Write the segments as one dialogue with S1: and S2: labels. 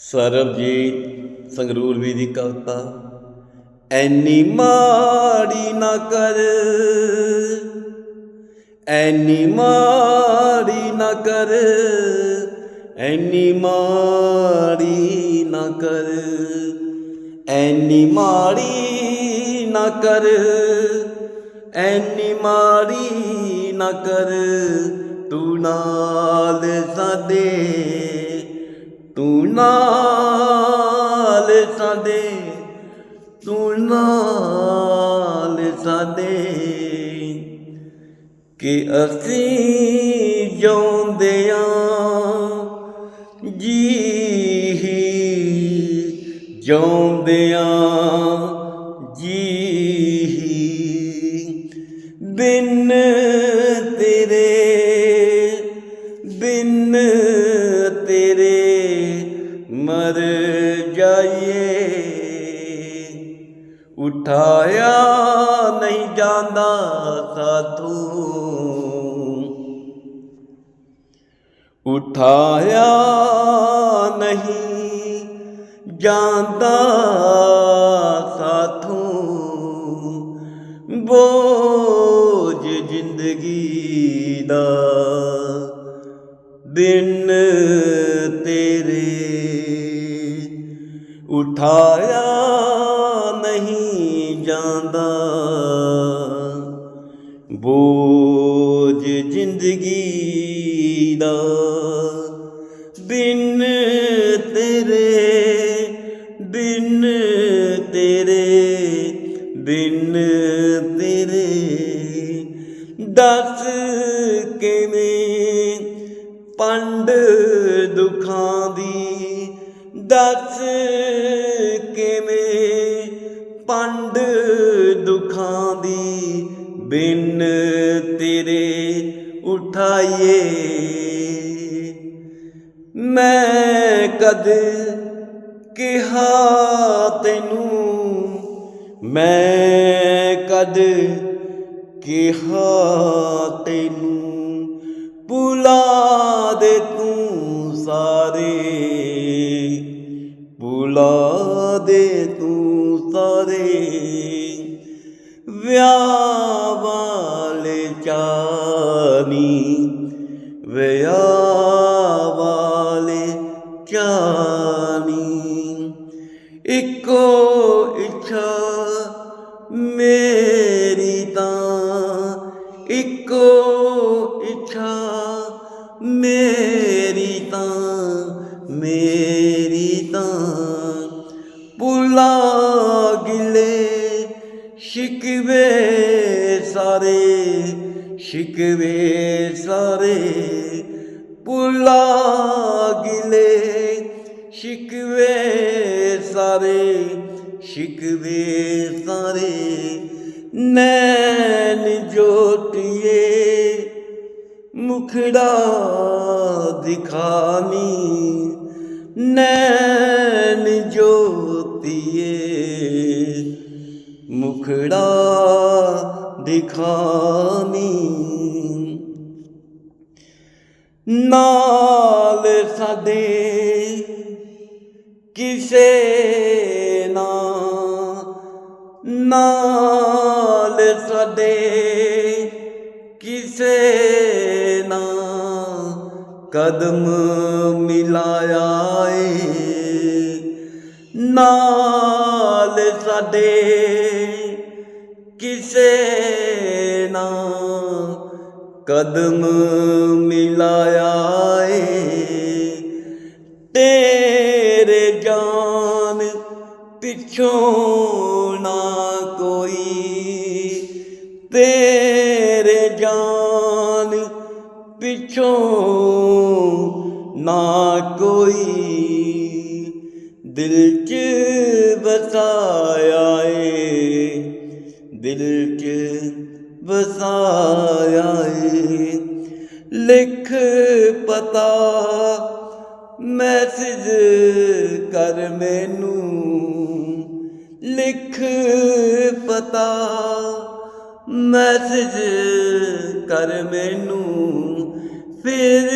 S1: ਸਰਬਜੀਤ ਸੰਗਰੂਰ ਵੀ ਦੀ ਕਵਿਤਾ, ਐਨੀ ਮਾੜੀ ਨਾ ਕਰ, ਐਨੀ ਮਾੜੀ ਨਾ ਕਰ, ਐਨੀ ਮਾੜੀ ਨਾ ਕਰ, ਐਨੀ ਮਾੜੀ ਨਾ ਕਰ, ਐਨੀ ਮਾੜੀ ਨਾ ਕਰ, ਤੂੰ ਨਾਲ ਸਾਡੇ ਤੂੰ ਨਾਲ ਸਾਡੇ, ਤੂੰ ਨਾਲ ਸਾਡੇ। ਕਿ ਅਸੀਂ ਜਿਉਂਦਿਆਂ ਜੀ ਜਿਉਂਦਿਆਂ ਜੀ ਬਿਨ ਤੇਰੇ, ਬਿਨ ਉਠਾਇਆ ਨਹੀਂ ਜਾਂਦਾ ਸਾਥੋਂ ਉਠਾਇਆ ਨਹੀਂ ਜਾਂਦਾ ਸਾਥੋਂ ਬੋਝ ਜ਼ਿੰਦਗੀ ਦਾ ਦਿਨ ਤੇਰੇ। ਉਠਾਇਆ ਜ਼ਿੰਦਗੀ ਦਾ ਬਿਨ ਤੇਰੇ ਬਿਨ ਤੇਰੇ ਬਿਨ ਤੇਰੇ। ਦੱਸ ਕਿਵੇਂ ਪੰਡ ਦੁਖਾਂ ਦੀ? ਦੱਸ ਕਿਵੇਂ ਪੰਡ ਦੁੱਖਾਂ ਦੀ? ਬਿਨ ਉਠਾਈਏ ਮੈਂ ਕਦ ਕਿਹਾ ਤੈਨੂੰ? ਮੈਂ ਕਦ ਕਿਹਾ ਤੈਨੂੰ? ਪੁਲਾ ਦੇ ਤੂੰ ਸਾਰੇ। ਪੁਲਾ ਦੇ ਤੂੰ ਸਾਰੇ। ਵਿਆਹ ਵਾਲੇ ਚਾਨੀ ਇੱਕੋ ਇੱਛਾ ਮੇਰੀ ਤਾਂ। ਇੱਕੋ ਇੱਛਾ ਮੇਰੀ ਤਾਂ ਮੇਰੀ ਤਾਂ। ਪੁਲਾ ਗਿਲੇ ਸ਼ਿਕਵੇ ਸਾਰੇ ਸ਼ਿਕਵੇ ਸਾਰੇ। ਪੁਲਾ ਗਿਲੇ ਸ਼ਿਕਵੇ ਸਾਰੇ ਸ਼ਿਕਵੇ ਸਾਰੇ। ਨੈਣ ਜੋਟੀਏ ਮੁਖੜਾ ਦਿਖਾਨੀ। ਨੈਣ ਜੋਤੀਏ ਮੁਖੜਾ ਦਿਖਾਨੀ। ਨਾਲ ਸਾਡੇ ਕਿਸੇ ਦੇ ਕਿਸੇ ਨਾ ਕਦਮ ਮਿਲਾਇਆ ਏ। ਨਾਲ ਸਾਡੇ ਕਿਸੇ ਨਾ ਕਦਮ ਮਿਲਾਇਆ ਏ। ਤੇਰੇ ਜਾਨ ਪਿੱਛੋਂ ਨਾ ਤੇਰੇ ਜਾਨ ਪਿੱਛੋਂ ਨਾ ਕੋਈ ਦਿਲ 'ਚ ਵਸਾਇਆ ਏ, ਦਿਲ 'ਚ ਵਸਾਇਆ ਏ। ਲਿਖ ਪਤਾ, ਮੈਸੇਜ ਕਰ ਮੈਨੂੰ। ਲਿਖ ਪਤਾ ਮੈਸੇਜ ਕਰ ਮੈਨੂੰ। ਫਿਰ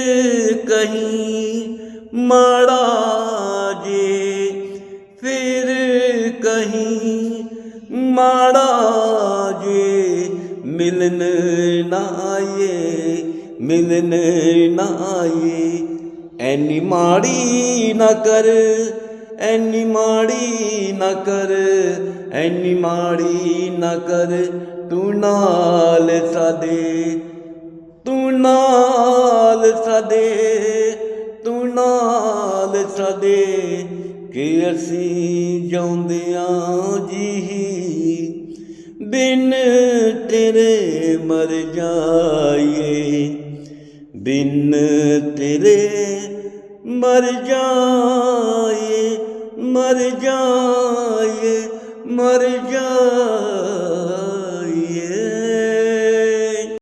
S1: ਕਹੀਂ, ਮਾੜਾ ਜੇ। ਫਿਰ ਨਹੀਂ ਮਾੜਾ ਜੇ। ਮਿਲਨ ਨਾ ਆਏ ਮਿਲਨ ਨਾ ਆਏ ਐਨੀ ਮਾੜੀ ਨਾ ਕਰ, ਐਨੀ ਮਾੜੀ ਨਾ ਕਰ। ਐਨੀ ਮਾੜੀ ਨਾ ਕਰ, ਤੂੰ ਨਾਲ ਸਾਡੇ, ਤੂੰ ਨਾਲ ਸਾਡੇ, ਤੂੰ ਨਾਲ ਸਾਡੇ। ਕਿ ਅਸੀਂ ਜਾਉਂਦਿਆਂ ਜੀ ਬਿਨ ਤੇਰੇ ਮਰ ਜਾਈਏ, ਬਿਨ ਤੇਰੇ ਮਰ ਜਾਈਏ ਮਰ ਜਾਈਏ। மறையா